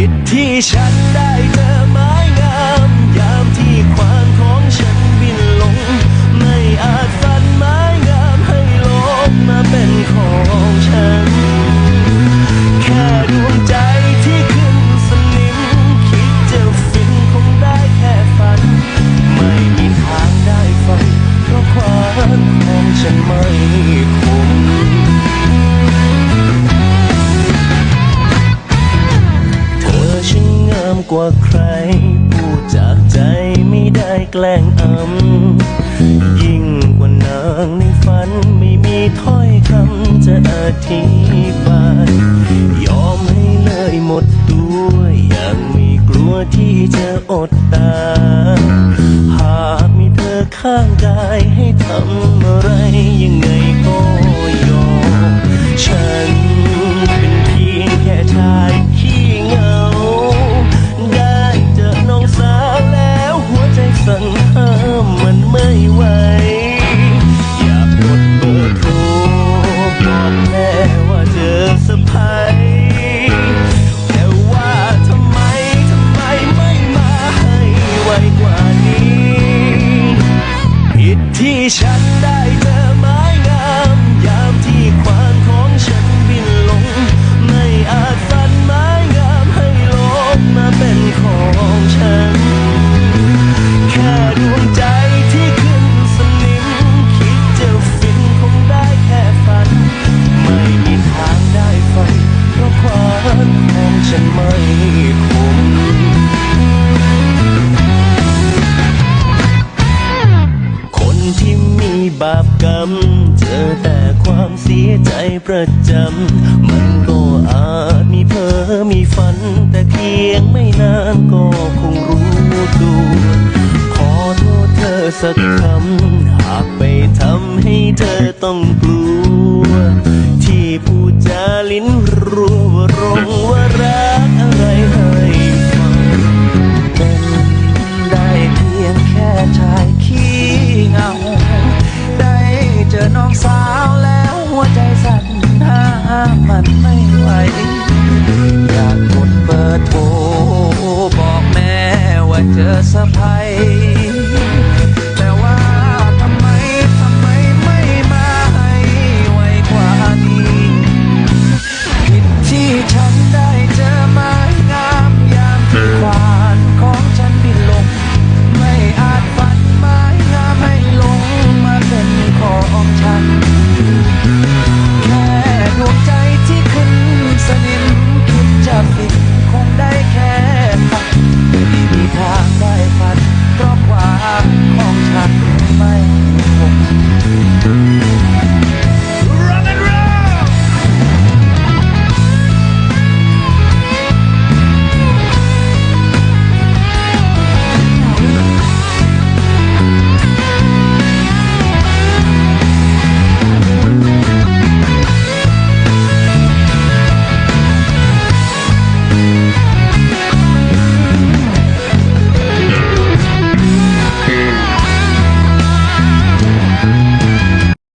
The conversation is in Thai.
ผิดที่ฉันได้เจอไม้งามยามที่ควานของฉันบินลง ไม่อาจฝันไม้งามให้ลกมาเป็นของฉัน แค่ดวงใจที่ขึ้นสนิม คิดจะฟินคงได้แค่ฝัน ไม่มีทางได้ฝันเพราะความของฉันไม่คม กว่าใคร พูดจากใจไม่ได้แกล้งอำยิ่งกว่านางในฝันไม่มีถ้อยคำจะอธิบาย ยอมให้เลยหมดตัวอย่างไม่กลัวที่จะอดตายหากมีเธอข้างกาย ที่ฉันได้เจอไม้งามยามที่ควานของฉันบินลง ไม่อาจฝันไม้งามให้โลกมาเป็นของฉัน แค่ดวงใจที่ขึ้นสนิมคิดจะฟินคงได้แค่ฝัน ไม่มีทางได้ฝันเพราะความของฉันไม่ กรรม เจอแต่ความเสียใจประจำ มันก็อาจมีเพ้อมีฝัน แต่เพียงไม่นานก็คงรู้ตัวขอโทษเธอสักคำ หากไปทำให้เธอต้องกลัว ใจสั่นห้ามันไม่ไหว